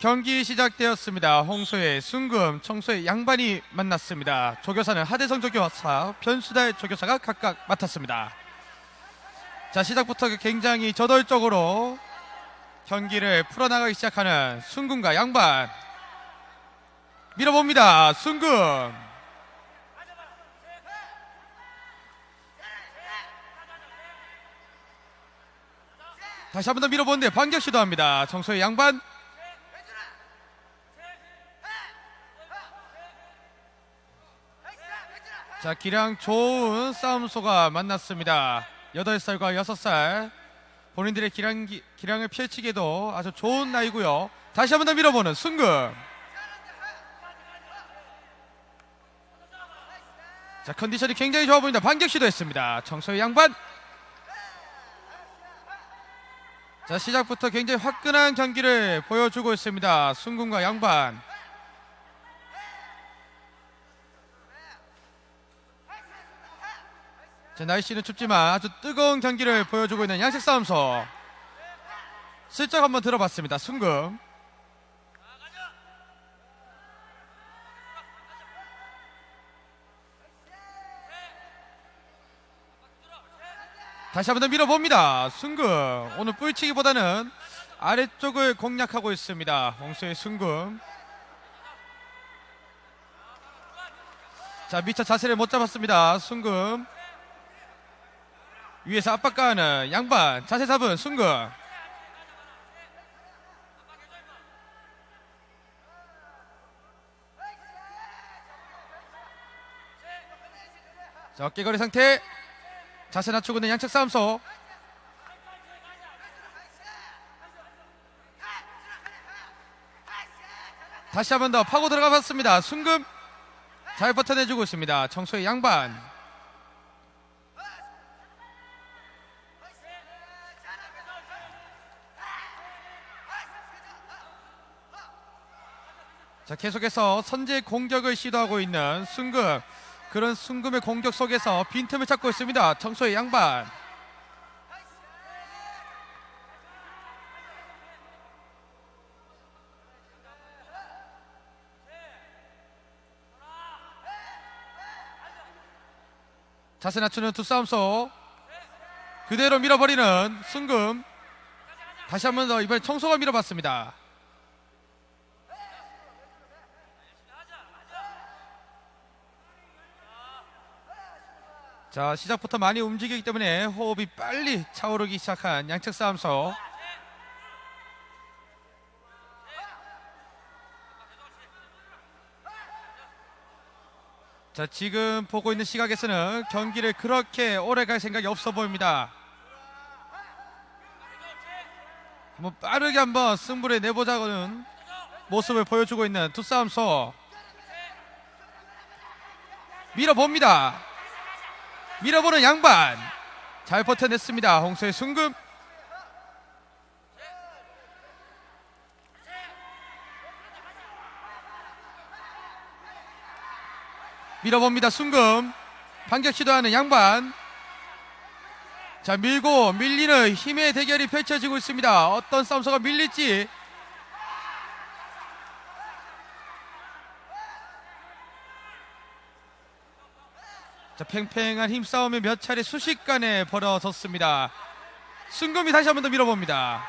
경기 시작되었습니다. 홍소의 순금, 청소의 양반이 만났습니다. 조교사는 하대성 조교사, 변수달 조교사가 각각 맡았습니다. 자 시작부터 굉장히 저돌적으로 경기를 풀어나가기 시작하는 순금과 양반 밀어봅니다. 순금 다시 한 번 더 밀어보는데 반격 시도합니다. 청소의 양반 자 기량 좋은 싸움소가 만났습니다. 8살과 6살 본인들의 기량, 기량을 펼치기에도 아주 좋은 나이고요. 다시 한번 더 밀어보는 순금 자 컨디션이 굉장히 좋아 보인다. 반격 시도했습니다. 청소의 양반 자 시작부터 굉장히 화끈한 경기를 보여주고 있습니다. 순금과 양반 자, 날씨는 춥지만 아주 뜨거운 경기를 보여주고 있는 양색 싸움소. 슬쩍 한번 들어봤습니다. 순금. 다시 한번 더 밀어봅니다. 순금. 오늘 뿔치기보다는 아래쪽을 공략하고 있습니다. 홍수의 순금. 자, 미처 자세를 못 잡았습니다. 순금. 위에서 압박가하는 양반 자세 잡은 순금 자 어깨거리 상태. 자세 낮추고 있는 양측 싸움소 다시 한 번 더 파고 들어가 봤습니다. 순금 잘 버텨내주고 있습니다. 청소의 양반 자 계속해서 선제 공격을 시도하고 있는 순금. 그런 순금의 공격 속에서 빈틈을 찾고 있습니다. 청소의 양반. 자세 낮추는 두 싸움소 그대로 밀어버리는 순금. 다시 한번 더 이번에 청소가 밀어봤습니다 자 시작부터 많이 움직이기 때문에 호흡이 빨리 차오르기 시작한 양측 싸움서. 자 지금 보고 있는 시각에서는 경기를 그렇게 오래 갈 생각이 없어 보입니다. 한번 빠르게 한번 승부를 내보자는 모습을 보여주고 있는 두 싸움서. 밀어봅니다 밀어보는 양반. 잘 버텨냈습니다. 홍수의 순금. 밀어봅니다. 순금. 반격 시도하는 양반. 자 밀고 밀리는 힘의 대결이 펼쳐지고 있습니다. 어떤 싸움서가 밀릴지 자, 팽팽한 힘싸움이 몇 차례 수식간에 벌어졌습니다. 순금이 다시 한 번 더 밀어봅니다.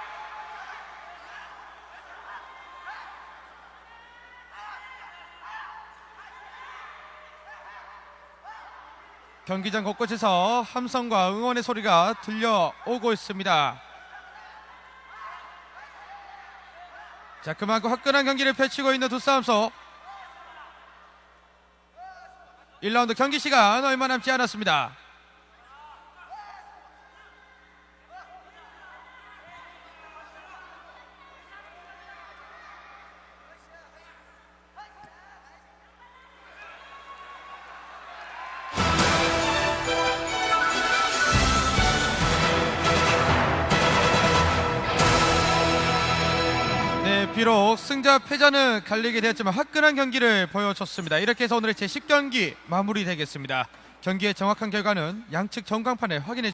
경기장 곳곳에서 함성과 응원의 소리가 들려오고 있습니다. 자, 그만큼 화끈한 경기를 펼치고 있는 두 싸움소 1라운드 경기 시간 얼마 남지 않았습니다. 비록 승자 패자는 갈리게 되었지만 화끈한 경기를 보여줬습니다. 이렇게 해서 오늘의 제10경기 마무리되겠습니다. 경기의 정확한 결과는 양측 전광판에 확인해